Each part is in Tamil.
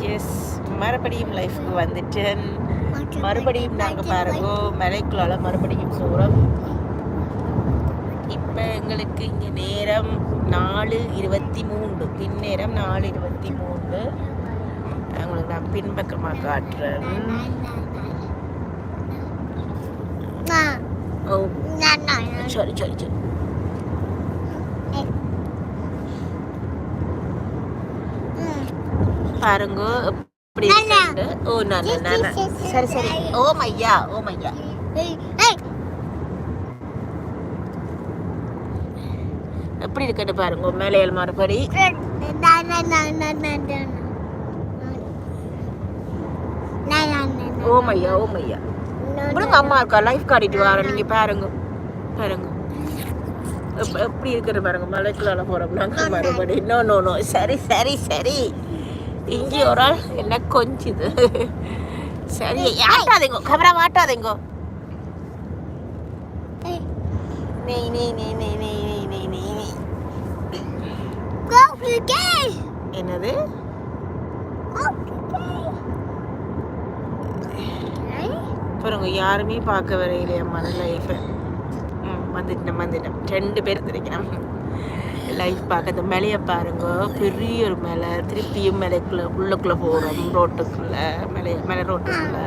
எஸ் மறுபடியும் லைஃப்க்கு வந்துட்டேன் மறுபடியும் நாங்கள் பாருங்க. மலைக்குள்ளால மறுபடியும் போகிறோம் இப்போ எங்களுக்கு இங்கே நேரம் நாலு இருபத்தி மூன்று. பின்னேரம் நாலு இருபத்தி மூன்று. உங்களுக்கு நான் பின்பக்கமாக காட்டுறேன். ஓ. சரி சரி சரி. பாருங்க எப்படி இருக்குன்னு ஓ நல்ல நல்ல சரி சரி ஓ மையா ஓ மையா எப்படி இருக்குன்னு பாருங்க மேலையல் மறுபடி ஓ மையா ஓ மையா உங்களுக்கு அம்மா இருக்கா லைஃப் காட்டிட்டு வரேன் நீங்க பாருங்க பாருங்க எப்- எப்படி இருக்கிற பாருங்க மலைக்குள்ளால போறோம் நாங்க மறுபடி நோ நோ நோ சரி சரி சரி இங்கே ஒரு ஆள் என்ன கொஞ்சுது? சரி ஆட்டாதீங்க கேமரா மாட்டாதீங்க. நெய் நெய் நெய் நெய் நெய் நெய் நெய் நெய் நெய். என்னது? பாருங்க யாருமே பார்க்க வரையிலையே அம்மா லைஃப் வந்துட்டேன் வந்துட்டேன் ரெண்டு பேர் தெரிக்கணும் லைஃப் பார்க்க இந்த மலையை பாருங்க பெரிய ஒரு மலை. திருப்பியும் மலைக்குள்ளே உள்ளுக்குள்ளே போகிறோம் ரோட்டுக்குள்ளே. மலை மலை ரோட்டுக்குள்ளே.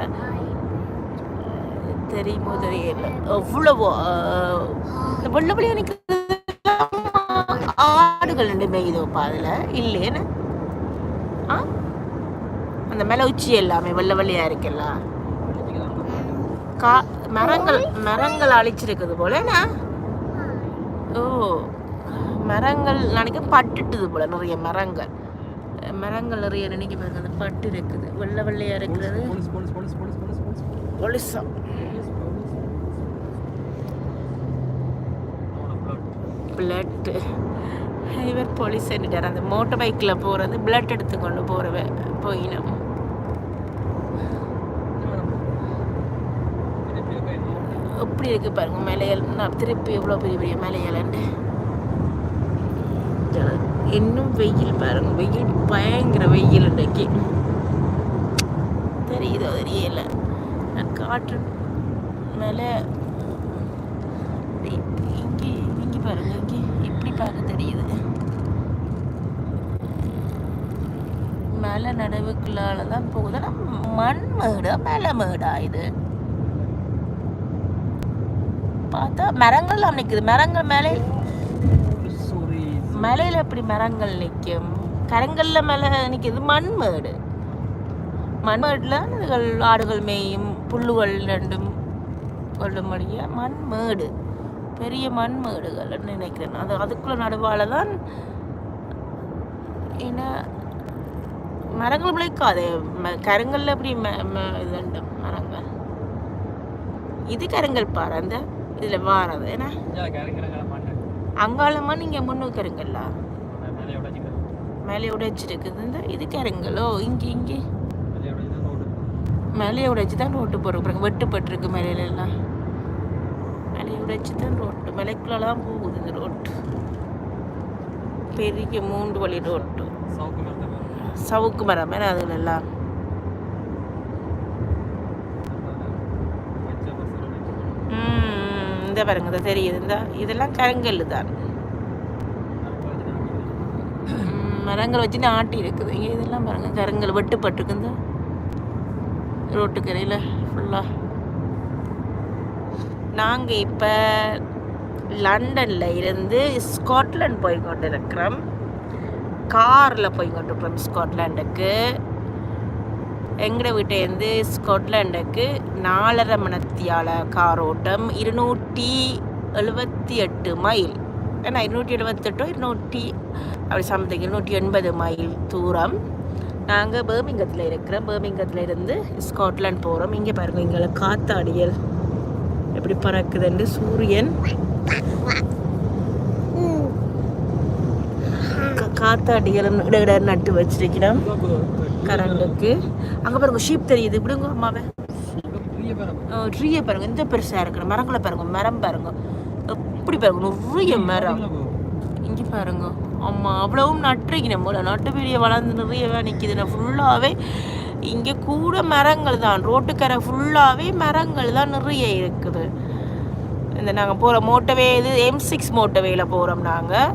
தெரியுமோ தெரியல. அவ்வளவோ இந்த வெள்ள நிற்கிறது ஆடுகள் ரெண்டு மேயுதோப்பா அதில். இல்லைன்னு ஆ? அந்த மலை உச்சி எல்லாமே வெள்ளை வெள்ளையாக இருக்குல்ல. கா மரங்கள் மரங்கள் அழிச்சிருக்குது போல என்ன? ஓ. மரங்கள் நினைக்க பட்டுட்டுது போல நிறைய மரங்கள். மரங்கள் நிறைய நினைக்க பாருங்க அந்த பட்டு இருக்குது. வெள்ளை வெள்ளையா இருக்கிறது. ஒலிசம் பிளட் இவர் போலீஸ் சென்னிட்டார் அந்த மோட்டர் பைக்கில் போகிறது பிளட் எடுத்துக்கொண்டு போகிறவ போயினோம். எப்படி இருக்கு பாருங்க மலையல் நான் திருப்பி எவ்வளோ பெரிய பெரிய மலையலண்டு இன்னும் வெயில் பாருங்க வெயில் பயங்கர வெயில் இன்றைக்கு தெரியுதோ தெரியல. நான் காற்று மேலே இங்கே இங்கே பாருங்க இங்கே இப்படி பார்க்க தெரியுது. மலை நடுவுக்குள்ளால தான் போகுது. ஆனா மண் மேடா மலை மேடா இது? பார்த்தா மரங்கள்லாம் நிற்குது மரங்கள் மேலே மலையில் எப்படி மரங்கள் நிற்கும் கரங்கல்ல மலை நிற்கிது மண்மேடு. மண்மேடில் இதுகள் ஆடுகள் மேயும் புல்லுகள் ரெண்டும் கொள்ளும்படியா மண்மேடு. பெரிய மண்மேடுகள் நினைக்கிறேன். அது அதுக்குள்ள நடுவால தான் என்ன மரங்கள் முளைக்காது. ம- கருங்கல்ல எப்படி ம- இது மரங்கள்? இது கருங்கல் பாரு அந்த இதில் வாரது ஏன்னா அங்காளமா நீங்க முன்னுக்கு கருங்கல்ல மேலே உடைச்சிருக்குது இந்த இது கருங்கலோ இங்கே இங்கே. மேலே உடைச்சி தான் ரோட்டு போகிறோம் பாருங்க வெட்டுப்பட்டிருக்கு மேலையில எல்லாம் மேலே உடைச்சி தான் ரோட்டு மலைக்குள்ள தான் போகுது இந்த ரோட்டு பெரிய மூன்று வழி ரோட்டு சவுக்கு மரம் மேலே அதுல எல்லாம் இதை பாருங்க இதை தெரியுது இந்த இதெல்லாம் கருங்கல் தான். மரங்கள் வச்சு ஆட்டி இருக்குது. இங்கே இதெல்லாம் பாருங்க கருங்கல் வெட்டுப்பட்டிருக்கு. இந்த ரோட்டுக்கரையில் ஃபுல்லாக நாங்கள் இப்போ லண்டனில் இருந்து ஸ்காட்லாண்ட் போய் கொண்டு இருக்கிறோம் காரில் போய் கொண்டு இருக்கிறோம் ஸ்காட்லாண்டுக்கு எங்கட வீட்டிலேருந்து ஸ்காட்லாண்டுக்கு நாலரை மணத்தியால கார் ஓட்டம் இருநூற்றி எழுபத்தி எட்டு மைல். ஏன்னா இருநூற்றி எழுபத்தெட்டோ இருநூற்றி அப்படி சம்திங் இருநூற்றி எண்பது மைல் தூரம். நாங்கள் பேர்மிங்கத்தில் இருக்கிறோம். பேர்மிங்கத்தில் இருந்து ஸ்காட்லாண்ட் போகிறோம் இங்கே பாருங்க இங்கே காத்தாடியல் எப்படி பறக்குதுன்னு சூரியன். காத்தாடியலும் இட இட நட்டு வச்சிருக்கிறோம். கரண்டுக்கு. அங்கே பாருங்க ஷீப் தெரியுது. இப்படிங்க அம்மாவே. ட்ரீயை பாருங்க. இந்த பெருசாக இருக்கிற மரங்களை பாருங்க. மரம் பாருங்க. எப்படி பாருங்க? நிறைய மரம். இங்கே பாருங்க. ஆமாம் அவ்வளவும் நட்டுருக்கணும் போல நட்டு பெரிய வளர்ந்து நிறையவே நிற்கிது ஃபுல்லாகவே இங்கே கூட மரங்கள் தான். ரோட்டுக்கரை ஃபுல்லாகவே மரங்கள் தான் நிறைய இருக்குது. இந்த நாங்கள் போகிற மோட்டவே இது எம் சிக்ஸ் மோட்டவேயில் போகிறோம் நாங்கள்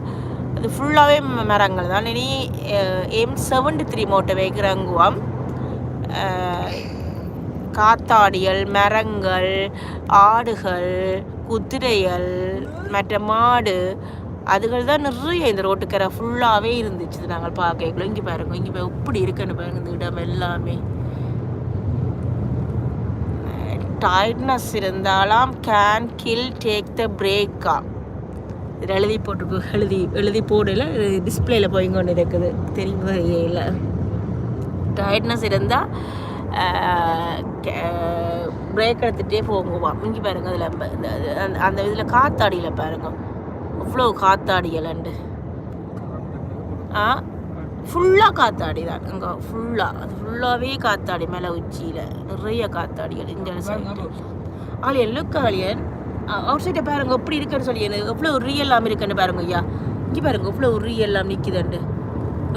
அது ஃபுல்லாகவே மரங்கள் தான். இனி எம் செவன்டி த்ரீ மோட்டை இறங்குவோம் காத்தாடிகள் மரங்கள் ஆடுகள் குதிரைகள் மற்ற மாடு அதுகள் தான் நிறைய இந்த ரோட்டுக்கரை ஃபுல்லாகவே இருந்துச்சு. நாங்கள் பார்க்கல இங்கே பாருங்க. இங்கே எப்படி இருக்குன்னு பாருங்க. இந்த இடம் எல்லாமே. டயர்ட்னஸ் இருந்தாலாம் கேன் கில் டேக் த பிரேக்கா இதில் எழுதி போட்டு எழுதி எழுதி போடல டிஸ்பிளேயில் போய் கொண்டு இருக்குது. தெரியும் இல்லை டயர்ட்னஸ் இருந்தால் பிரேக் எடுத்துகிட்டே போங்குவான். இங்கே பாருங்க அதில் அந்த அந்த இதில் காத்தாடியில் பாருங்க. அவ்வளோ காத்தாடிகள் ஆ? ஃபுல்லாக காத்தாடி தான். இங்கே ஃபுல்லாக அது ஃபுல்லாகவே காத்தாடி மேலே உச்சியில். நிறைய காத்தாடிகள் இந்த side alien look alien. Out சைடை பாருங்க எப்படி இருக்குன்னு சொல்லி எனக்கு எவ்வளோ ரியல்லாம் இருக்குன்னு பாருங்க ஐயா. இங்கே பாருங்க எவ்வளோ ரியல்லாம் நிற்குதுண்டு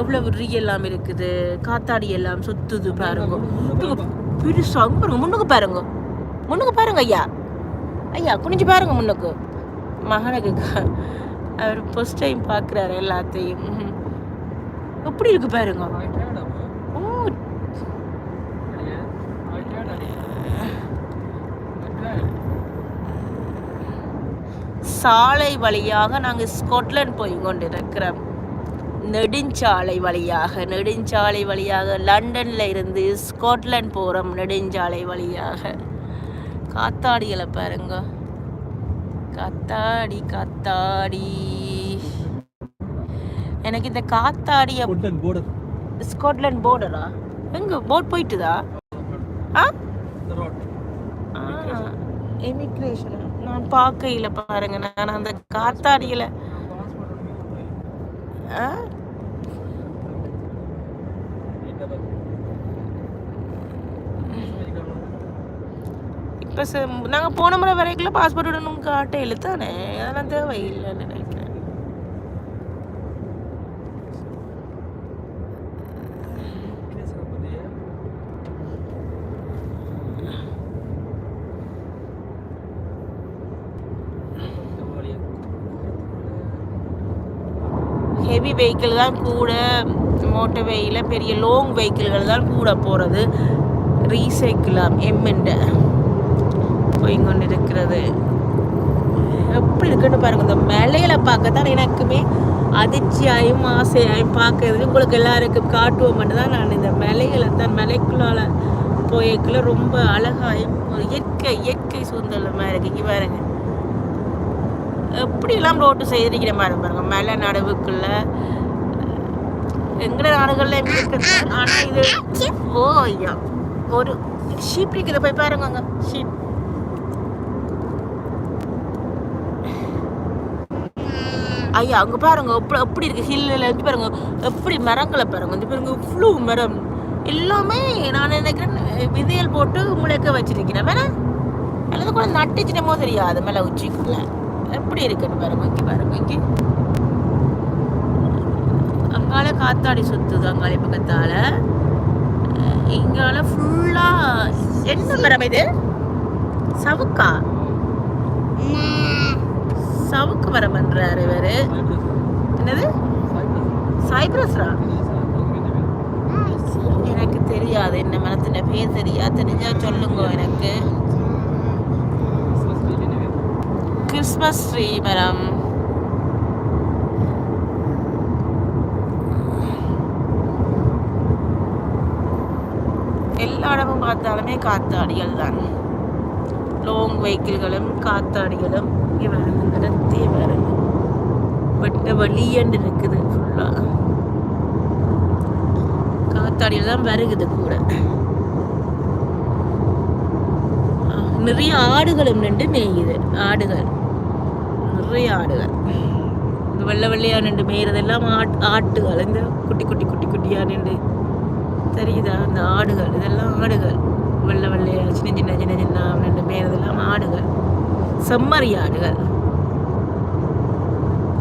எவ்வளோ ரியல்லாம் இருக்குது. காத்தாடி எல்லாம் சுத்துது பாருங்க. பெருசா அங்க பாருங்க முன்னுக்கு பாருங்க. முன்னுக்கு பாருங்க ஐயா. ஐயா குனிஞ்சு பாருங்க முன்னுக்கு. மகனுக்கு அவர் ஃபர்ஸ்ட் டைம் பார்க்குறாரு எல்லாத்தையும். எப்படி இருக்கு பாருங்க. சாலை வழியாக நாங்கள் ஸ்காட்லாந்து போய் கொண்டிருக்கிறோம். நெடுஞ்சாலை வழியாக நெடுஞ்சாலை வழியாக லண்டன்ல இருந்து ஸ்காட்லாந்து போகிறோம் நெடுஞ்சாலை வழியாக. காத்தாடிகளை பாருங்க. காத்தாடி காத்தாடி. எனக்கு இந்த காத்தாடிய ஸ்காட்லாந்து போர்டரா எங்க போட் போயிட்டுதா? ஆ? எமிக்ரேஷன் நான் பார்க்கையில் பாருங்க. நான் அந்த காத்தாடியில். ஆ? இப்போ நாங்கள் போன முறை வரைக்கும் பாஸ்போர்ட் விடணும் காட்டையில் தானே அதெல்லாம் தேவையில்லைன்னு நினைக்கிறேன் ஹெவி வெஹிக்கிள் தான் கூட மோட்டர் பெரிய லாங் வெஹிக்கிள்கள் தான் கூட போகிறது ரீசைக்கிளாம் எம்மெண்ட போய் கொண்டு இருக்கிறது. எப்படி இருக்குன்னு பாருங்கள் இந்த மலையில பார்க்க தான் எனக்குமே அதிர்ச்சியாயும் ஆசையாயும் பார்க்கறது உங்களுக்கு எல்லாருக்கும் காட்டுவோம் தான் நான் இந்த மலைகளை தான் மலைக்குள்ளால் போயக்குள்ள ரொம்ப அழகாயும் ஒரு இயற்கை இயற்கை சூழ்நிலமாக இருக்கு. இங்கே பாருங்க. எப்படியெல்லாம் ரோட்டு செய்திருக்கிற மாதிரி பாருங்க. மலை நடுவுக்குள்ள. எங்கட நாடுகள்ல இருக்குது ஆனா இது ஓ ஐயா. ஒரு ஷீப் இருக்குது போய் பாருங்க அங்க. ஷீப். ஐயா அங்க பாருங்க. எப்படி எப்படி இருக்கு? ஹில்லில் வந்து பாருங்க. எப்படி மரங்களை பாருங்க. வந்து பாருங்க இவ்வளோ மரம். எல்லாமே நான் நினைக்கிறேன் விதையல் போட்டு முளைக்க வச்சிருக்கிறேன். வேணா? அல்லது கூட நட்டுச்சிட்டமோ தெரியாது. மேலே உச்சிக்குள்ள. எப்படி இருக்குன்னு பாருங்க இங்கே பாருங்க இங்கே. அங்கால காத்தாடி சுத்துது அங்கால பக்கத்தால. இங்கால ஃபுல்லா என்ன மரம் இது? சவுக்கா? சவுக்கு மரம் பண்றாரு இவரு. என்னது? சைப்ரஸ்ரா? எனக்கு தெரியாது என்ன மரத்தின பேர் தெரியாது. தெரிஞ்சா சொல்லுங்க எனக்கு. கிறிஸ்மஸ் ட்ரீ மரம் எல்லா இடமும் பார்த்தாலுமே காத்தாடிகள் தான் லாங் வெஹிக்கிள்களும் காத்தாடிகளும் இங்கே வருது நடத்திய வருது வெட்ட வழியண்டு இருக்குது ஃபுல்லாக காத்தாடிகள் தான் வருகுது கூட. நிறைய ஆடுகளும் நின்று மேயுது. ஆடுகள். நிறைய ஆடுகள். இந்த வெள்ளை வெள்ளையாக நின்று மேய்றதெல்லாம் ஆட் ஆட்டுகள். இந்த குட்டி குட்டி குட்டி குட்டியாக நின்று. தெரியுதா? அந்த ஆடுகள். இதெல்லாம் ஆடுகள். வெள்ளை வெள்ளையாக சின்ன சின்ன சின்ன சின்ன நின்று மேய்றதெல்லாம் ஆடுகள். செம்மறி ஆடுகள்.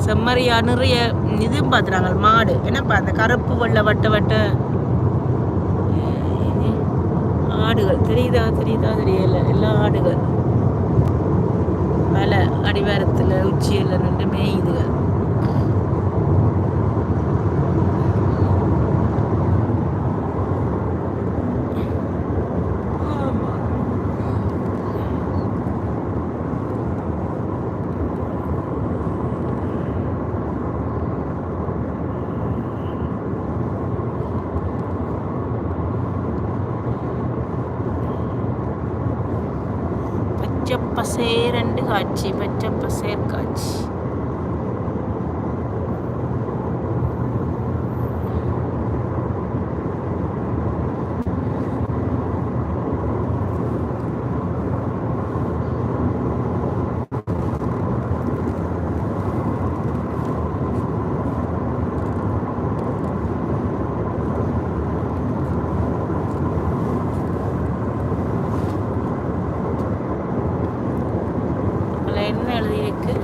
செம்மறியா நிறைய இதுவும் பார்த்துறாங்க. மாடு. என்னப்பா அந்த கருப்பு வெள்ளை வட்ட வட்ட ஆடுகள். தெரியுதா? தெரியுதா? தெரியல. எல்லா ஆடுகள். மலை அடிவாரத்தில் உச்சியில் நின்று மேயுதுகள் பசேரண்டு காட்சி பச்சைப்பசேர் காட்சி அதில் என்ன எழுதியிருக்கு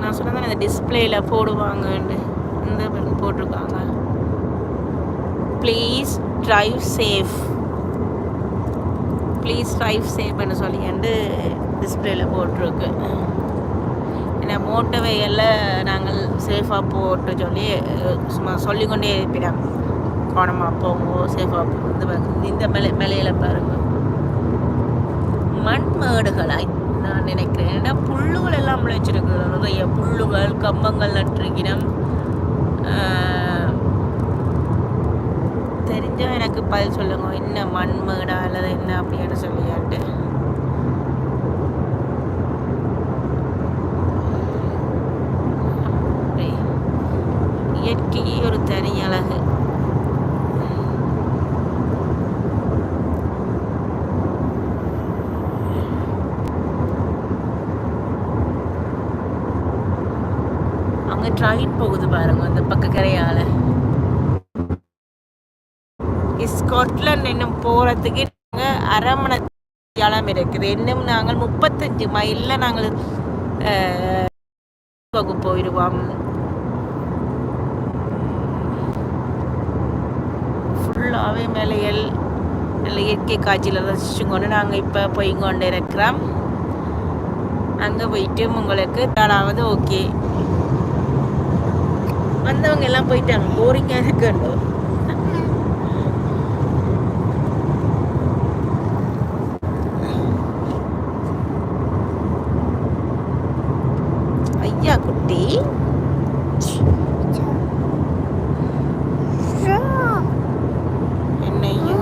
நான் சொன்னதான் போடுவாங்கன்னு இந்த போட்டிருக்காங்க. Please drive safe please drive சேஃப்னு சொல்லிண்டு டிஸ்பிளேல போட்டிருக்கு. ஏன்னா மோட்டர்வேயில் நாங்கள் சேஃபாக போட்டு சொல்லி சும்மா சொல்லிக்கொண்டே இருப்பினோம் கவனமாக போங்க சேஃபாக போங்க இந்த இந்த மலை மலையில் பாருங்க. மண் மேடுகளாய் நான் நினைக்கிறேன். ஏன்னா புல்லுகள் எல்லாம் முளைச்சிருக்கு நிறைய புல்லுகள் கம்பங்கள் நட்டிருக்கிறோம் தெரிஞ்ச எனக்கு பதில் சொல்லுங்க. என்ன மண் மேடா அல்லது என்ன அப்படின்னு சொல்லியாட்டு அப்படி. இயற்கையே ஒரு தனி அழகு அங்க ட்ரெயின் போகுது பாருங்க அந்த பக்க கரையால. ஸ்காட்லாந்து இன்னும் போறதுக்கு நாங்க அரை மணி நேரம் இருக்குது. இன்னும் நாங்கள் முப்பத்தஞ்சு மைல்ல நாங்கள் வகுப்பு போயிடுவோம் ஃபுல்லாகவே மேலையல் நல்ல இயற்கை காட்சியில் ரசிச்சு கொண்டு நாங்கள் இப்போ போய் கொண்டு இருக்கிறோம் அங்கே போயிட்டு உங்களுக்கு தானாவது ஓகே வந்தவங்க எல்லாம் போயிட்டாங்க. போரிங்காக இருக்குன்னு ஐயா குட்டி என்ன ஐயா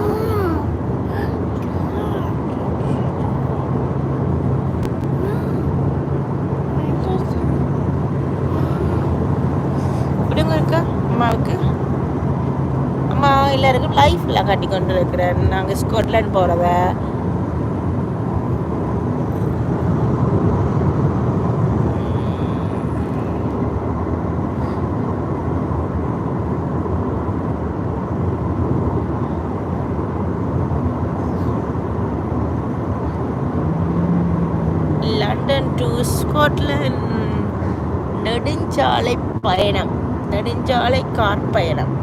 விடுங்க இருக்கா அம்மாவுக்கு அம்மா எல்லாம் கட்டி கொண்டு இருக்கிறேன். நாங்கள் ஸ்காட்லாண்ட் போகிறத லண்டன் டு ஸ்காட்லாண்ட் நெடுஞ்சாலை பயணம். நெடுஞ்சாலை கார் பயணம்.